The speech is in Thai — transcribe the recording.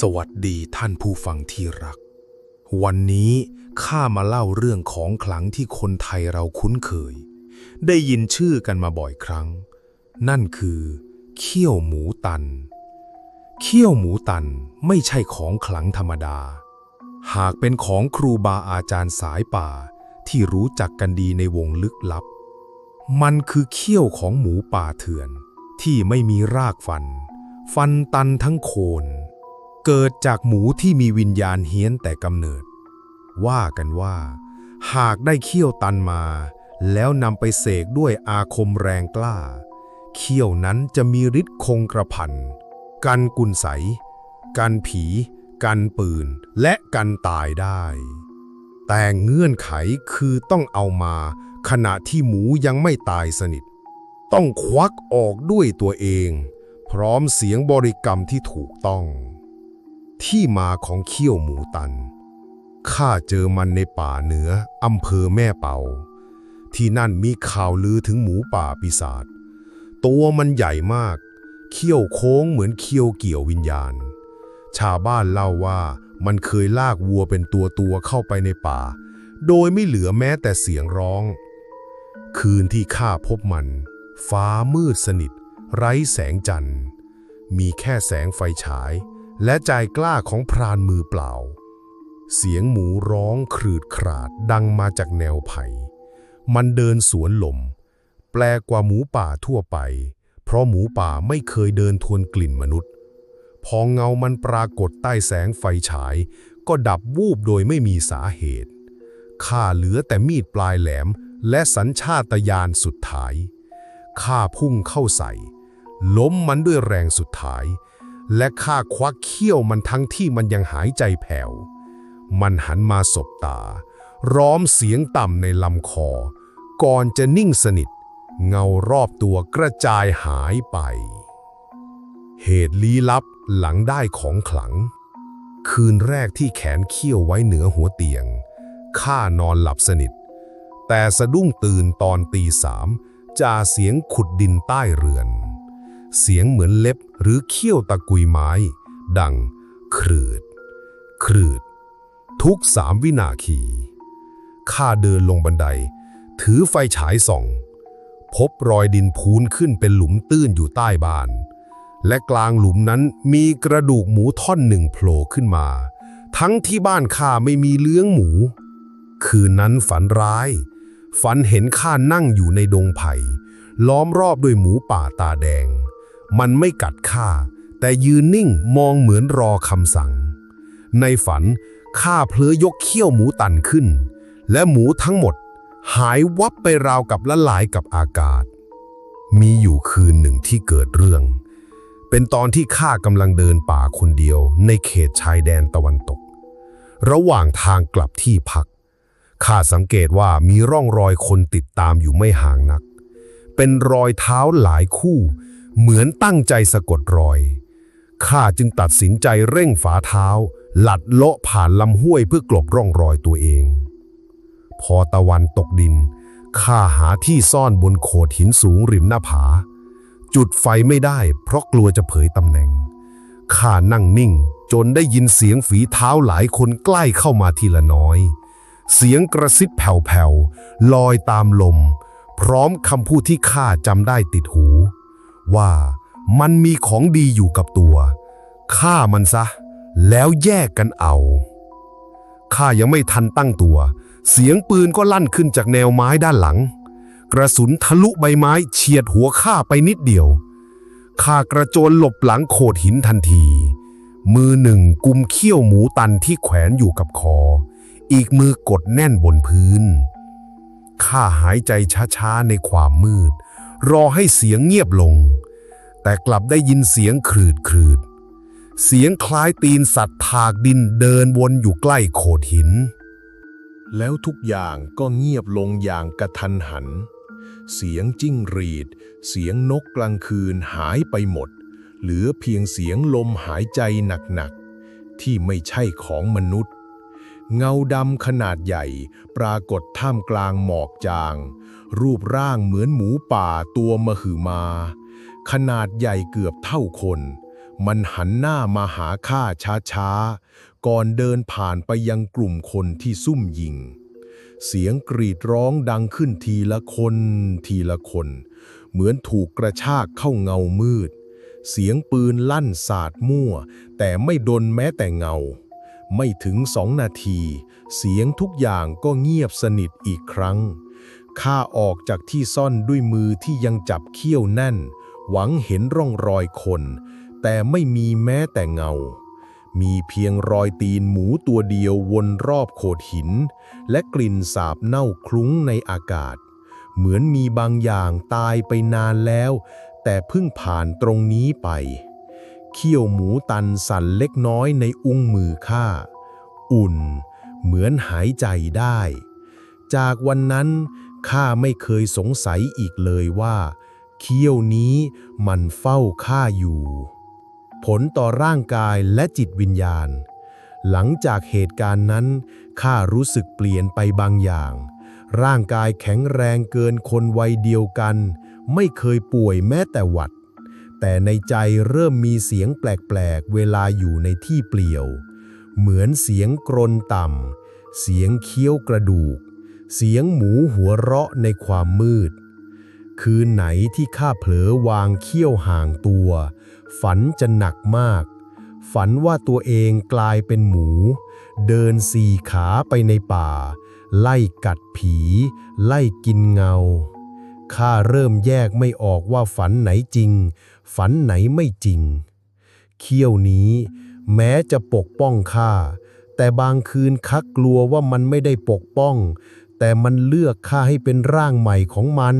สวัสดีท่านผู้ฟังที่รัก วันนี้ข้ามาเล่าเรื่องของขลังที่คนไทยเราคุ้นเคย ได้ยินชื่อกันมาบ่อยครั้ง นั่นคือ เขี้ยวหมูตัน เขี้ยวหมูตันไม่ใช่ของขลังธรรมดา หากเป็นของครูบาอาจารย์สายป่าที่รู้จักกันดีในวงลึกลับ มันคือเขี้ยวของหมูป่าเถื่อน ที่ไม่มีรากฟัน ฟันตันทั้งโคน เกิดจากหมูที่มีวิญญาณเฮี้ยนแต่กำเนิด ว่ากันว่า หากได้เขี้ยวตันมา แล้วนำไปเสกด้วยอาคมแรงกล้า เขี้ยวนั้นจะมีฤทธิ์คงกระพัน กันกุนใส กันผี กันปืน และกันตายได้ แต่เงื่อนไขคือต้องเอามาขณะที่หมูยังไม่ตายสนิท ต้องควักออกด้วยตัวเอง พร้อมเสียงบริกรรมที่ถูกต้อง ที่มาของเขี้ยวหมูตัน ข้าเจอมันในป่าเหนืออำเภอแม่เป่า ที่นั่นมีข่าวลือถึงหมูป่าปีศาจ ตัวมันใหญ่มาก เขี้ยวโค้งเหมือนเขี้ยวเกี่ยววิญญาณ ชาวบ้านเล่าว่ามันเคยลากวัวเป็นตัวตัวเข้าไปในป่า โดยไม่เหลือแม้แต่เสียงร้อง คืนที่ข้าพบมัน ฟ้ามืดสนิท ไร้แสงจันทร์ มีแค่แสงไฟฉาย และใจกล้าของพรานมือเปล่า เสียงหมูร้องครืดคราดดังมาจากแนวไผ่ มันเดินสวนลม แปลกว่าหมูป่าทั่วไป เพราะหมูป่าไม่เคยเดินทวนกลิ่นมนุษย์ พอเงามันปรากฏใต้แสงไฟฉาย ก็ดับวูบโดยไม่มีสาเหตุ ข้าเหลือแต่มีดปลายแหลมและสัญชาตญาณสุดท้าย ข้าพุ่งเข้าใส่ ล้มมันด้วยแรงสุดท้าย และข้าควักเขี้ยวมันทั้งที่มันยังหายใจแผ่ว มันหันมาสบตา ร้อมเสียงต่ำในลำคอ ก่อนจะนิ่งสนิท เงารอบตัวกระจายหายไป เหตุลี้ลับหลังได้ของขลัง คืนแรกที่แขนเขี้ยวไว้เหนือหัวเตียง ข้านอนหลับสนิท แต่สะดุ้งตื่นตอนตีสามจ่าเสียงขุดดินใต้เรือน เสียงเหมือนเล็บ หรือเขี้ยวตะกุยไม้ ดังครืด ครืด ทุกสามวินาทีข้าเดินลงบันได ถือไฟฉายส่อง พบรอยดินพูนขึ้นเป็นหลุมตื้นอยู่ใต้บ้าน และกลางหลุมนั้นมีกระดูกหมูท่อนหนึ่งโผล่ขึ้นมา ทั้งที่บ้านข้าไม่มีเลี้ยงหมู คืนนั้นฝันร้าย ฝันเห็นข้านั่งอยู่ในดงไผ่ล้อมรอบด้วยหมูป่าตาแดง มันไม่กัดข้าแต่ยืนนิ่งมองเหมือนรอคำสั่ง ในฝันข้าเพลอยกเขี้ยวหมูตันขึ้น และหมูทั้งหมด หายวับไปราวกับละลายกับอากาศ มีอยู่คืนหนึ่งที่เกิดเรื่อง เป็นตอนที่ข้ากำลังเดินป่าคนเดียว ในเขตชายแดนตะวันตก ระหว่างทางกลับที่พักข้าสังเกตว่ามีร่องรอยคนติดตามอยู่ไม่ห่างนัก เป็นรอยเท้าหลายคู่ เหมือนตั้งใจสะกดรอย ข้าจึงตัดสินใจเร่งฝาเท้า หลัดเลาะผ่านลำห้วยเพื่อกลบร่องรอยตัวเอง พอตะวันตกดิน ข้าหาที่ซ่อนบนโขดหินสูงริมหน้าผา จุดไฟไม่ได้เพราะกลัวจะเผยตำแหน่ง ข้านั่งนิ่งจนได้ยินเสียงฝีเท้าหลายคนใกล้เข้ามาทีละน้อย เสียงกระซิบแผ่วๆลอยตามลม พร้อมคำพูดที่ข้าจำได้ติดหู ว่ามันมีของดีอยู่กับตัวฆ่ามันซะ แล้วแยกกันเอาข้ายังไม่ทันตั้งตัว เสียงปืนก็ลั่นขึ้นจากแนวไม้ด้านหลัง กระสุนทะลุใบไม้เฉียดหัวข้าไปนิดเดียวข้ากระโจนหลบหลังโขดหินทันที มือหนึ่งกุมเขี้ยวหมูตันที่แขวนอยู่กับคอ อีกมือกดแน่นบนพื้นข้าหายใจช้าๆในความมืด รอให้เสียงเงียบลง แต่กลับได้ยินเสียงครืดครืดเสียงคล้ายตีนสัตว์ถากดินเดินวนอยู่ใกล้โขดหิน แล้วทุกอย่างก็เงียบลงอย่างกระทันหัน เสียงจิ้งหรีด เสียงนกกลางคืนหายไปหมด เหลือเพียงเสียงลมหายใจหนักๆ ที่ไม่ใช่ของมนุษย์ เงาดำขนาดใหญ่ปรากฏท่ามกลางหมอกจาง รูปร่างเหมือนหมูป่าตัวมหึมา ขนาดใหญ่เกือบเท่าคน มันหันหน้ามาหาข้าช้าๆ ก่อนเดินผ่านไปยังกลุ่มคนที่ซุ่มยิง เสียงกรีดร้องดังขึ้นทีละคนทีละคน เหมือนถูกกระชากเข้าเงามืด เสียงปืนลั่นสาดมั่ว แต่ไม่ดนแม้แต่เงา ไม่ถึงสองนาที เสียงทุกอย่างก็เงียบสนิทอีกครั้งข้าออกจากที่ซ่อนด้วยมือที่ยังจับเขี้ยวแน่น หวังเห็นร่องรอยคน แต่ไม่มีแม้แต่เงา มีเพียงรอยตีนหมูตัวเดียววนรอบโขดหิน และกลิ่นสาบเน่าคลุ้งในอากาศ เหมือนมีบางอย่างตายไปนานแล้ว แต่เพิ่งผ่านตรงนี้ไป เขี้ยวหมูตันสั่นเล็กน้อยในอุ้งมือข้า อุ่น เหมือนหายใจได้ จากวันนั้นข้าไม่เคยสงสัยอีกเลยว่า เขี้ยวนี้มันเฝ้าข้าอยู่ ผลต่อร่างกายและจิตวิญญาณ หลังจากเหตุการณ์นั้นข้ารู้สึกเปลี่ยนไปบางอย่าง ร่างกายแข็งแรงเกินคนวัยเดียวกัน ไม่เคยป่วยแม้แต่หวัด แต่ในใจเริ่มมีเสียงแปลกๆ เวลาอยู่ในที่เปลี่ยว เหมือนเสียงกรนต่ำเสียงเคี้ยวกระดูก เสียงหมูหัวเราะในความมืด คืนไหนที่ข้าเผลอวางเขี้ยวห่างตัว ฝันจะหนักมาก ฝันว่าตัวเองกลายเป็นหมู เดินสี่ขาไปในป่า ไล่กัดผี ไล่กินเงาข้าเริ่มแยกไม่ออกว่าฝันไหนจริง ฝันไหนไม่จริง เขี้ยวนี้ แม้จะปกป้องข้าแต่บางคืนคักกลัวว่ามันไม่ได้ปกป้อง แต่มันเลือกข้าให้เป็นร่างใหม่ของมัน